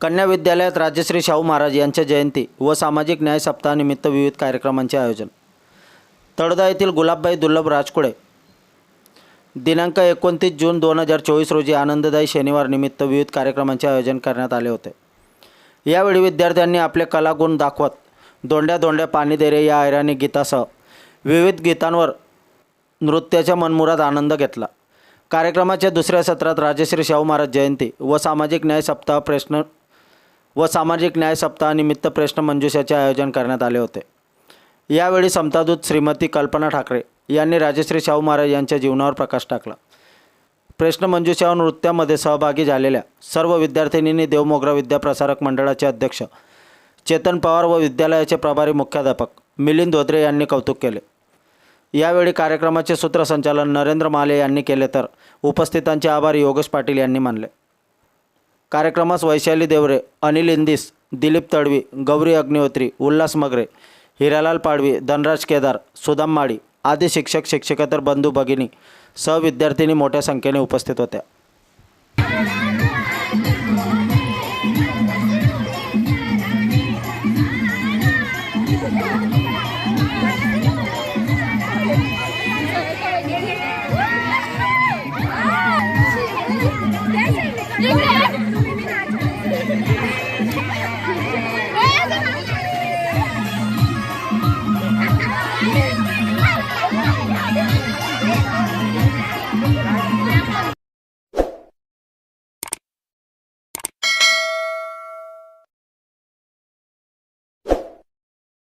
कन्या विद्यालयात राजश्री शाहू महाराज यांच्या जयंती व सामाजिक न्याय सप्ताहानिमित्त विविध कार्यक्रमांचे आयोजन. तळदा येथील गुलाबबाई दुर्लभ राजकुडे दिनांक एकोणतीस जून दोन हजार चोवीस रोजी आनंददायी शनिवार निमित्त विविध कार्यक्रमांचे आयोजन करण्यात आले होते. यावेळी विद्यार्थ्यांनी आपले कलागुण दाखवत दोंड्या दोंड्या पाणी दे रे या ऐराणी गीतासह विविध गीतांवर नृत्याच्या मनमुरात आनंद घेतला. कार्यक्रमाच्या दुसऱ्या सत्रात राजश्री शाहू महाराज जयंती व सामाजिक न्याय सप्ताह प्रश्न व सामाजिक न्याय सप्ताहानिमित्त प्रश्नमंजुषाचे आयोजन करण्यात आले होते. यावेळी समतादूत श्रीमती कल्पना ठाकरे यांनी राजश्री शाहू महाराज यांच्या जीवनावर प्रकाश टाकला. प्रश्नमंजुषा नृत्यामध्ये सहभागी झालेल्या सर्व विद्यार्थिनींनी देवमोगरा विद्याप्रसारक मंडळाचे अध्यक्ष चेतन पवार व विद्यालयाचे प्रभारी मुख्याध्यापक मिलिंद धोत्रे यांनी कौतुक केले. यावेळी कार्यक्रमाचे सूत्रसंचालन नरेंद्र माले यांनी केले तर उपस्थितांचे आभार योगेश पाटील यांनी मानले. कार्यक्रमास वैशाली देवरे अनिल इंदिस दिलीप तडवी गौरी अग्निहोत्री उल्हास मगरे हिरालाल पाडवी धनराज केदार सुदाम माळी आदी शिक्षक शिक्षकेतर बंधू भगिनी सहविद्यार्थिनी मोठ्या संख्येने उपस्थित होत्या Yeah. 私は、私は、私は、私は、